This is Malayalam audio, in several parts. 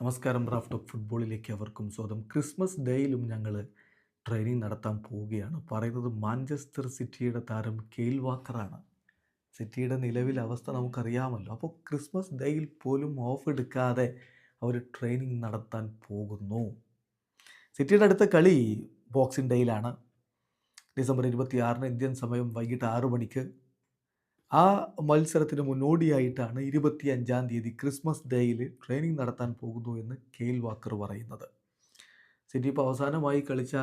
നമസ്കാരം റാഫ്റ്റ് ഓഫ് ഫുട്ബോളിലേക്ക് അവർക്കും സ്വാഗതം. ക്രിസ്മസ് ഡേയിലും ഞങ്ങൾ ട്രെയിനിങ് നടത്താൻ പോവുകയാണ്. പറയുന്നത് മാഞ്ചസ്റ്റർ സിറ്റിയുടെ താരം കെയിൽ വാക്കറാണ്. സിറ്റിയുടെ നിലവിലെ അവസ്ഥ നമുക്കറിയാമല്ലോ. അപ്പോൾ ക്രിസ്മസ് ഡേയിൽ പോലും ഓഫ് എടുക്കാതെ അവർ ട്രെയിനിങ് നടത്താൻ പോകുന്നു. സിറ്റിയുടെ അടുത്ത കളി ബോക്സിംഗ് ഡേയിലാണ്. ഡിസംബർ ഇരുപത്തിയാറിന് ഇന്ത്യൻ സമയം വൈകിട്ട് ആറു മണിക്ക്. ആ മത്സരത്തിന് മുന്നോടിയായിട്ടാണ് ഇരുപത്തി അഞ്ചാം തീയതി ക്രിസ്മസ് ഡേയിൽ ട്രെയിനിങ് നടത്താൻ പോകുന്നു എന്ന് കെയിൽ വാക്കർ പറയുന്നത്. സിറ്റി ഇപ്പോൾ അവസാനമായി കളിച്ച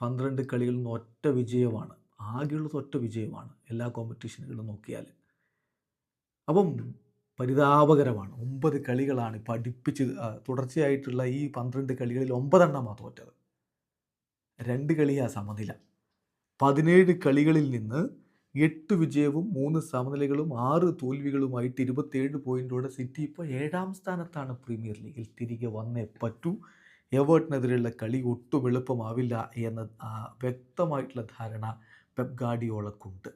പന്ത്രണ്ട് കളികളിൽ നിന്ന് ഒറ്റ വിജയമാണ്. ആകെയുള്ളത് ഒറ്റ വിജയമാണ് എല്ലാ കോമ്പറ്റീഷനുകളും നോക്കിയാൽ അപ്പം പരിതാപകരമാണ്. ഒമ്പത് കളികളാണ് ഇപ്പോൾ അടുപ്പിച്ച് തുടർച്ചയായിട്ടുള്ള ഈ പന്ത്രണ്ട് കളികളിൽ ഒമ്പതെണ്ണമാണ് തോറ്റത്. രണ്ട് കളിയാ സമനില. പതിനേഴ് കളികളിൽ നിന്ന് എട്ട് വിജയവും മൂന്ന് സമനിലകളും ആറ് തോൽവികളുമായിട്ട് ഇരുപത്തേഴ് പോയിന്റോടെ സിറ്റി ഇപ്പോൾ ഏഴാം സ്ഥാനത്താണ് പ്രീമിയർ ലീഗിൽ. തിരികെ വന്നേ പറ്റൂ. എവേർട്ടിനെതിരെയുള്ള കളി ഒട്ടും എളുപ്പമാവില്ല എന്ന വ്യക്തമായിട്ടുള്ള ധാരണ പെപ് ഗാഡിയോളക്കുണ്ട്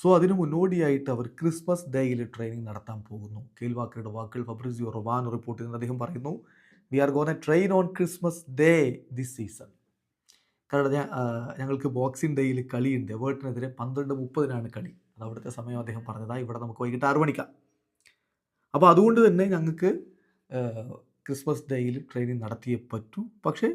സോ അതിനു മുന്നോടിയായിട്ട് അവർ ക്രിസ്മസ് ഡേയിൽ ട്രെയിനിങ് നടത്താൻ പോകുന്നു. കേൽവാക്കരുടെ വാക്കുകൾ ഫബ്രിസിയോ റൊവാൻ റിപ്പോർട്ട് ചെയ്യുന്നത് അദ്ദേഹം പറയുന്നു we are gonna train on Christmas day this season കാരണം ഞാൻ ഞങ്ങൾക്ക് ബോക്സിംഗ് ഡേയിൽ കളിയുണ്ട്. എവേർട്ടിനെതിരെ പന്ത്രണ്ട് മുപ്പതിനാണ് കളി. അത് അവിടുത്തെ സമയം അദ്ദേഹം പറഞ്ഞതാ. ഇവിടെ നമുക്ക് വൈകിട്ട് ആറ് മണിക്കാം. അപ്പോൾ അതുകൊണ്ട് തന്നെ ഞങ്ങൾക്ക് ക്രിസ്മസ് ഡേയിൽ ട്രെയിനിങ് നടത്തിയേ പറ്റൂ. പക്ഷേ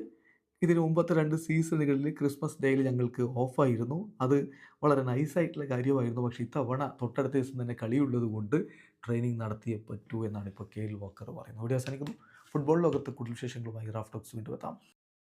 ഇതിന് മുമ്പത്തെ രണ്ട് സീസണുകളിൽ ക്രിസ്മസ് ഡേയിൽ ഞങ്ങൾക്ക് ഓഫായിരുന്നു. അത് വളരെ നൈസായിട്ടുള്ള കാര്യമായിരുന്നു. പക്ഷേ ഇത്തവണ തൊട്ടടുത്ത ദിവസം തന്നെ കളിയുള്ളത് കൊണ്ട് ട്രെയിനിങ് നടത്തിയേ പറ്റൂ എന്നാണ് ഇപ്പോൾ കെ എൽ വാക്കർ പറയുന്നത്. ഇവിടെ അവസാനിക്കുന്നു. ഫുട്ബോൾ ലോകത്ത് കൂടുതൽ വിശേഷങ്ങളുമായി റാഫ്റ്റോക്സ് വീണ്ടും എത്താം.